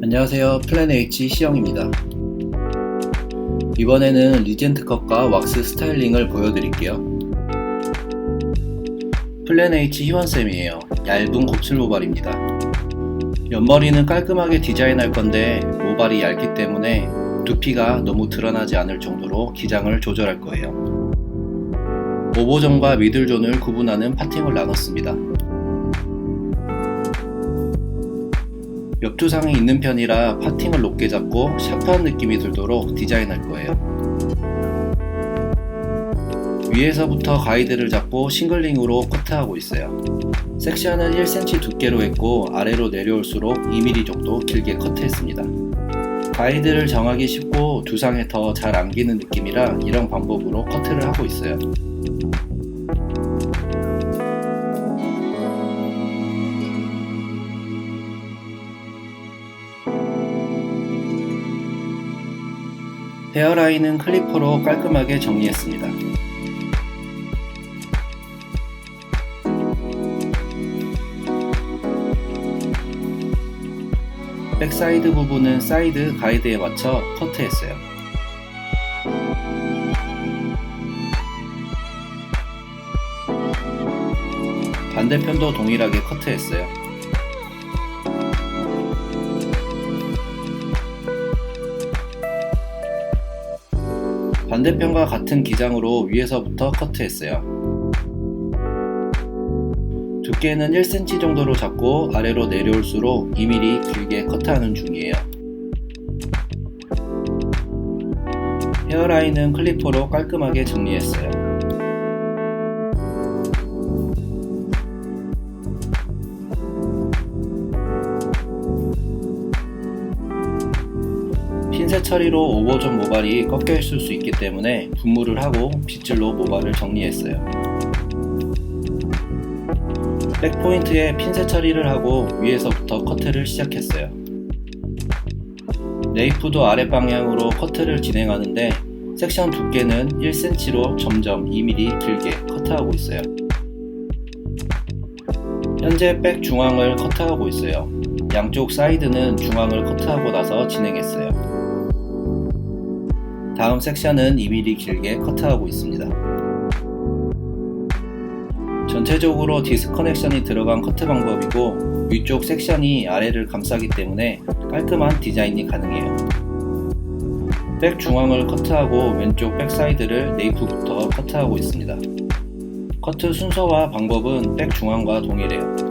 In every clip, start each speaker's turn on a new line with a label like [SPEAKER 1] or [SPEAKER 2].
[SPEAKER 1] 안녕하세요. 플랜 H 시영입니다. 이번에는 리젠트 컷과 왁스 스타일링을 보여드릴게요. 플랜 H 희원쌤이에요. 얇은 곱슬 모발입니다. 옆머리는 깔끔하게 디자인할 건데 모발이 얇기 때문에 두피가 너무 드러나지 않을 정도로 기장을 조절할 거예요. 오버존과 미들존을 구분하는 파팅을 나눴습니다. 옆투상이 있는 편이라 파팅을 높게 잡고 샤프한 느낌이 들도록 디자인할 거예요. 위에서부터 가이드를 잡고 싱글링으로 커트하고 있어요. 섹션은 1cm 두께로 했고 아래로 내려올수록 2mm 정도 길게 커트했습니다. 가이드를 정하기 쉽고 두상에 더 잘 안기는 느낌이라 이런 방법으로 커트를 하고 있어요. 헤어라인은 클리퍼로 깔끔하게 정리했습니다. 백사이드 부분은 사이드 가이드에 맞춰 커트했어요. 반대편도 동일하게 커트했어요. 반대편과 같은 기장으로 위에서부터 커트했어요. 두께는 1cm 정도로 잡고 아래로 내려올수록 2mm 길게 커트하는 중이에요. 헤어라인은 클리퍼로 깔끔하게 정리했어요. 핀셋 처리로 오버존 모발이 꺾여 있을 수 있기 때문에 분무를 하고 빗질로 모발을 정리했어요. 백포인트에 핀셋 처리를 하고 위에서부터 커트를 시작했어요. 네이프도 아랫방향으로 커트를 진행하는데 섹션 두께는 1cm로 점점 2mm 길게 커트하고 있어요. 현재 백 중앙을 커트하고 있어요. 양쪽 사이드는 중앙을 커트하고 나서 진행했어요. 다음 섹션은 2mm 길게 커트하고 있습니다. 전체적으로 디스커넥션이 들어간 커트 방법이고 위쪽 섹션이 아래를 감싸기 때문에 깔끔한 디자인이 가능해요. 백 중앙을 커트하고 왼쪽 백 사이드를 네이프부터 커트하고 있습니다. 커트 순서와 방법은 백 중앙과 동일해요.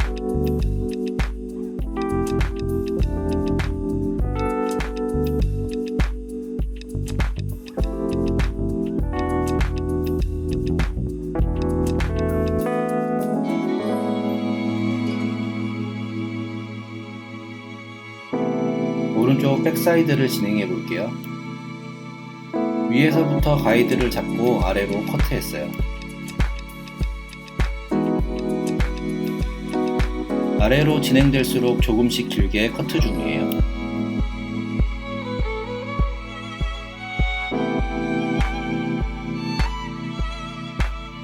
[SPEAKER 1] 오른쪽 백사이드를 진행해 볼게요. 위에서부터 가이드를 잡고 아래로 커트했어요. 아래로 진행될수록 조금씩 길게 커트 중이에요.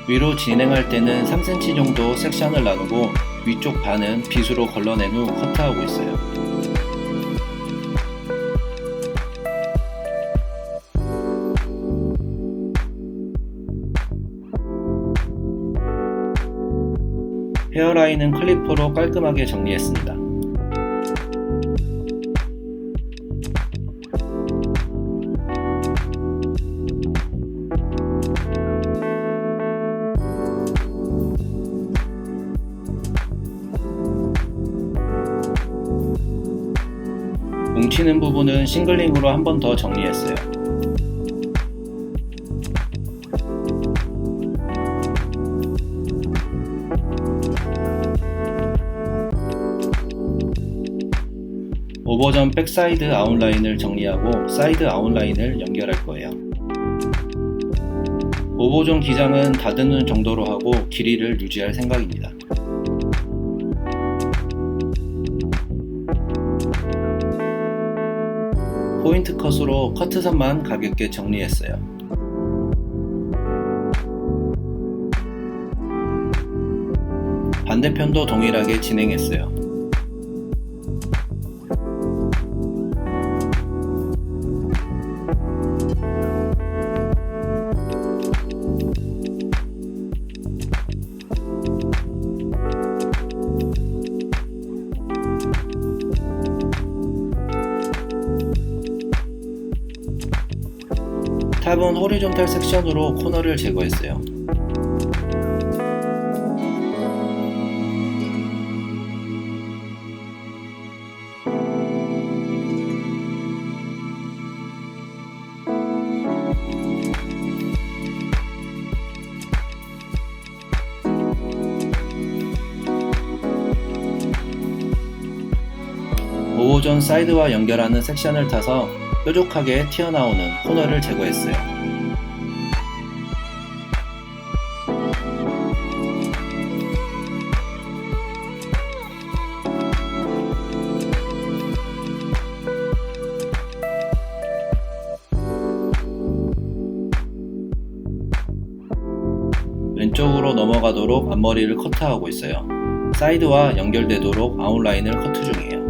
[SPEAKER 1] 위로 진행할 때는 3cm 정도 섹션을 나누고 위쪽 반은 빗으로 걸러낸 후 커트하고 있어요. 헤어라인은 클리퍼로 깔끔하게 정리했습니다. 뭉치는 부분은 싱글링으로 한 번 더 정리했어요. 오버전 백사이드 아웃라인을 정리하고 사이드 아웃라인을 연결할 거예요. 오버존 기장은 다듬는 정도로 하고 길이를 유지할 생각입니다. 포인트 컷으로 커트선만 가볍게 정리했어요. 반대편도 동일하게 진행했어요. 탑은 호리존탈 섹션으로 코너를 제거했어요. 보호존 사이드와 연결하는 섹션을 타서 뾰족하게 튀어나오는 코너를 제거했어요. 왼쪽으로 넘어가도록 앞머리를 커트하고 있어요. 사이드와 연결되도록 아웃라인을 커트 중이에요.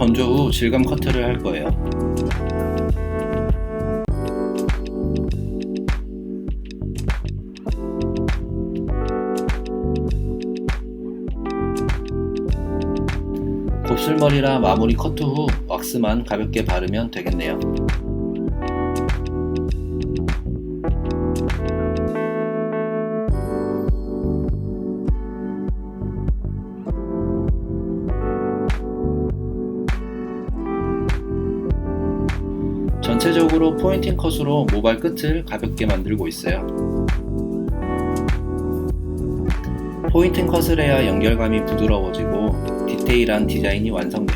[SPEAKER 1] 건조 후 질감 커트를 할 거예요. 곱슬머리라 마무리 커트 후 왁스만 가볍게 바르면 되겠네요. 전체적으로 포인팅 컷으로 모발 끝을 가볍게 만들고 있어요. 포인팅 컷을 해야 연결감이 부드러워지고 디테일한 디자인이 완성돼요.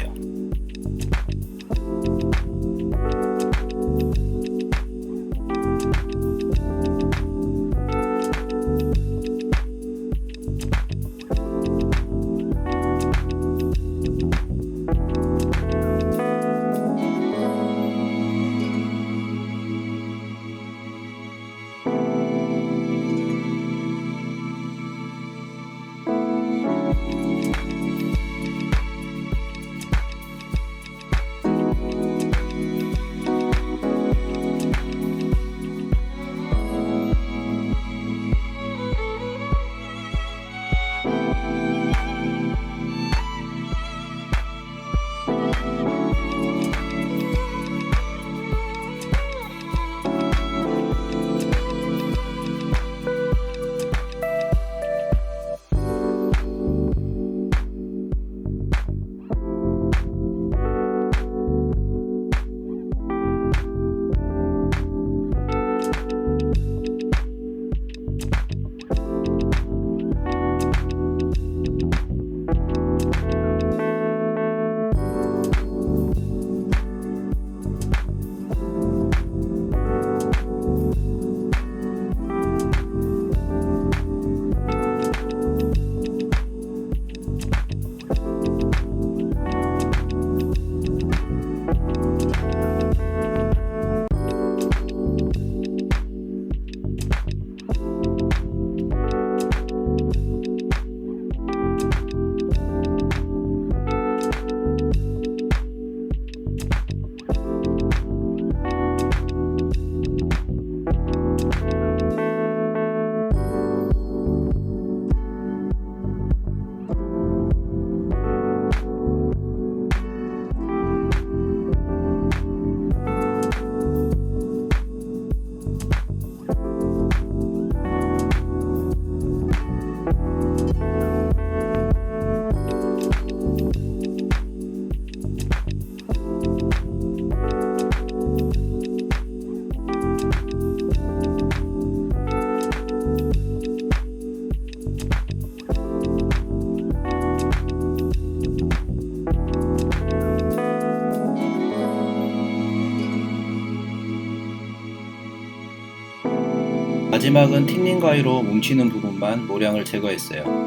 [SPEAKER 1] 마지막은 틴닝 가위로 뭉치는 부분만 모량을 제거했어요.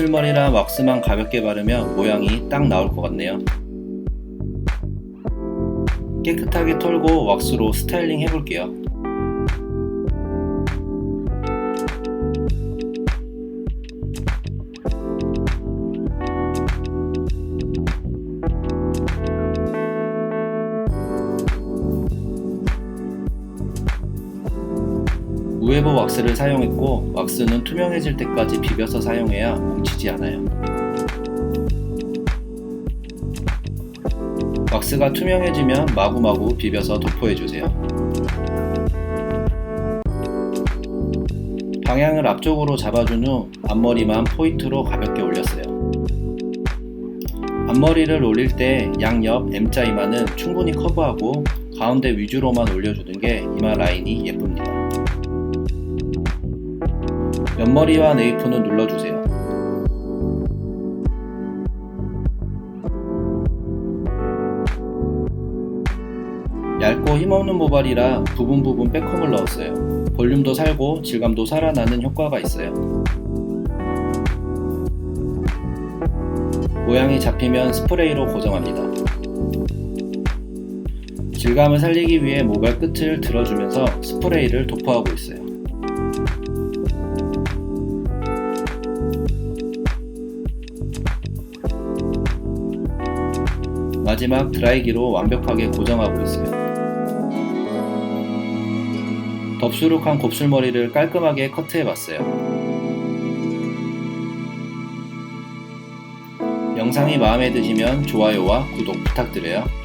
[SPEAKER 1] 곱슬머리랑 왁스만 가볍게 바르면 모양이 딱 나올 것 같네요. 깨끗하게 털고 왁스로 스타일링 해볼게요. 우에버 왁스를 사용했고 왁스는 투명해질 때까지 비벼서 사용해야 뭉치지 않아요. 왁스가 투명해지면 마구마구 비벼서 도포해주세요. 방향을 앞쪽으로 잡아준 후 앞머리만 포인트로 가볍게 올렸어요. 앞머리를 올릴 때 양옆 M자 이마는 충분히 커버하고 가운데 위주로만 올려주는 게 이마 라인이 예쁩니다. 옆머리와 네이프는 눌러주세요. 얇고 힘없는 모발이라 부분 부분 빼콤을 넣었어요. 볼륨도 살고 질감도 살아나는 효과가 있어요. 모양이 잡히면 스프레이로 고정합니다. 질감을 살리기 위해 모발 끝을 들어주면서 스프레이를 도포하고 있어요. 마지막 드라이기로 완벽하게 고정하고 있어요. 덥수룩한 곱슬머리를 깔끔하게 커트해봤어요. 영상이 마음에 드시면 좋아요와 구독 부탁드려요.